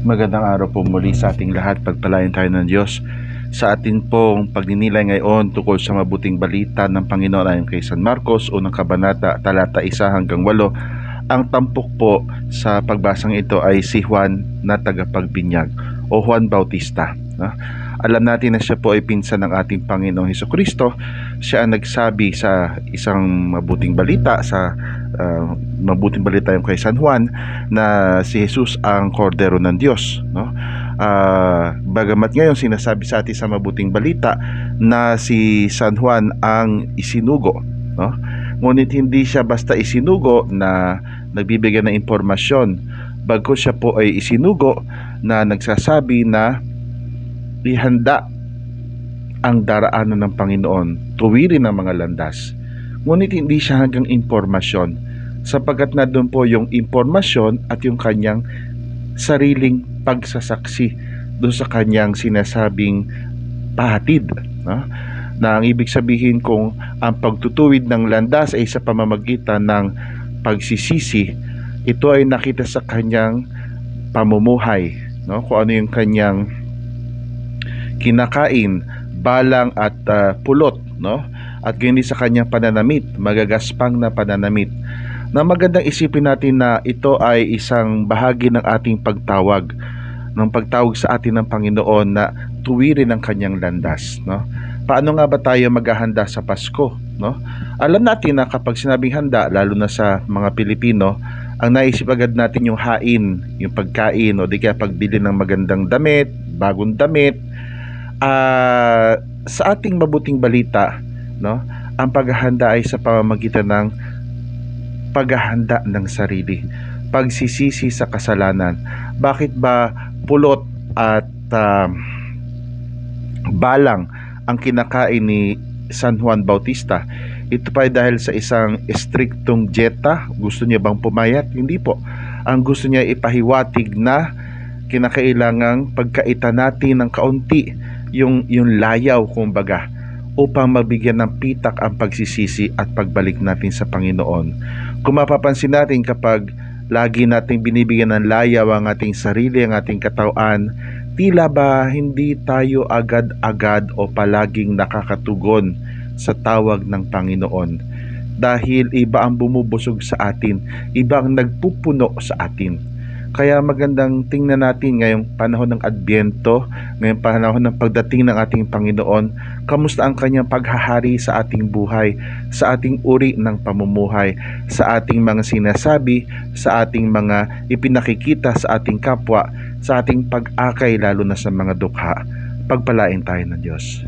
Magandang araw po muli sa ating lahat. Pagpalain tayo ng Diyos sa atin pong pagninilay ngayon tungkol sa mabuting balita ng Panginoon ayon kay San Marcos, unang kabanata, talata 1 hanggang 8. Ang tampok po sa pagbasang ito ay si Juan na tagapagbinyag o Juan Bautista. Alam natin na siya po ay pinsan ng ating Panginoong Heso Kristo. Siya ang nagsabi sa isang mabuting balita sa uh, mabuting balita yung kay San Juan na si Jesus ang kordero ng Diyos no? Ah, bagamat ngayon sinasabi sa atin sa mabuting balita na si San Juan ang isinugo no? Ngunit hindi siya basta isinugo na nagbibigay ng impormasyon. Bagkus siya po ay isinugo na nagsasabi na ihanda ang daraanan ng Panginoon tuwirin ang mga landas ngunit hindi siya hanggang impormasyon sapagkat na doon po yung impormasyon at yung kanyang sariling pagsasaksi doon sa kanyang sinasabing pahatid. No? Na ang ibig sabihin kung ang pagtutuwid ng landas ay sa pamamagitan ng pagsisisi, ito ay nakita sa kanyang pamumuhay. No? Kung ano yung kanyang kinakain, balang at ah, pulot. No? At ganyan sa kanyang pananamit, magagaspang na pananamit na magandang isipin natin na ito ay isang bahagi ng ating pagtawag ng pagtawag sa atin ng Panginoon na tuwirin ang kanyang landas no paano nga ba tayo maghahanda sa Pasko no alam natin na kapag sinabing handa lalo na sa mga Pilipino ang naisip agad natin yung hain yung pagkain o di kaya pagbili ng magandang damit bagong damit Ah, sa ating mabuting balita no ang paghahanda ay sa pamamagitan ng paghahanda ng sarili, pagsisisi sa kasalanan. Bakit ba pulot at um, balang ang kinakain ni San Juan Bautista? Ito pa ay dahil sa isang estriktong dieta. Gusto niya bang pumayat? Hindi po. Ang gusto niya ipahiwatig na kinakailangang pagkaita natin ng kaunti yung, yung layaw kumbaga upang mabigyan ng pitak ang pagsisisi at pagbalik natin sa Panginoon. Kung mapapansin natin kapag lagi nating binibigyan ng layaw ang ating sarili, ang ating katawan, tila ba hindi tayo agad-agad o palaging nakakatugon sa tawag ng Panginoon? Dahil iba ang bumubusog sa atin, iba ang nagpupuno sa atin. Kaya magandang tingnan natin ngayong panahon ng Adbyento, ngayong panahon ng pagdating ng ating Panginoon, kamusta ang kanyang paghahari sa ating buhay, sa ating uri ng pamumuhay, sa ating mga sinasabi, sa ating mga ipinakikita sa ating kapwa, sa ating pag-akay lalo na sa mga dukha. Pagpalain tayo ng Diyos.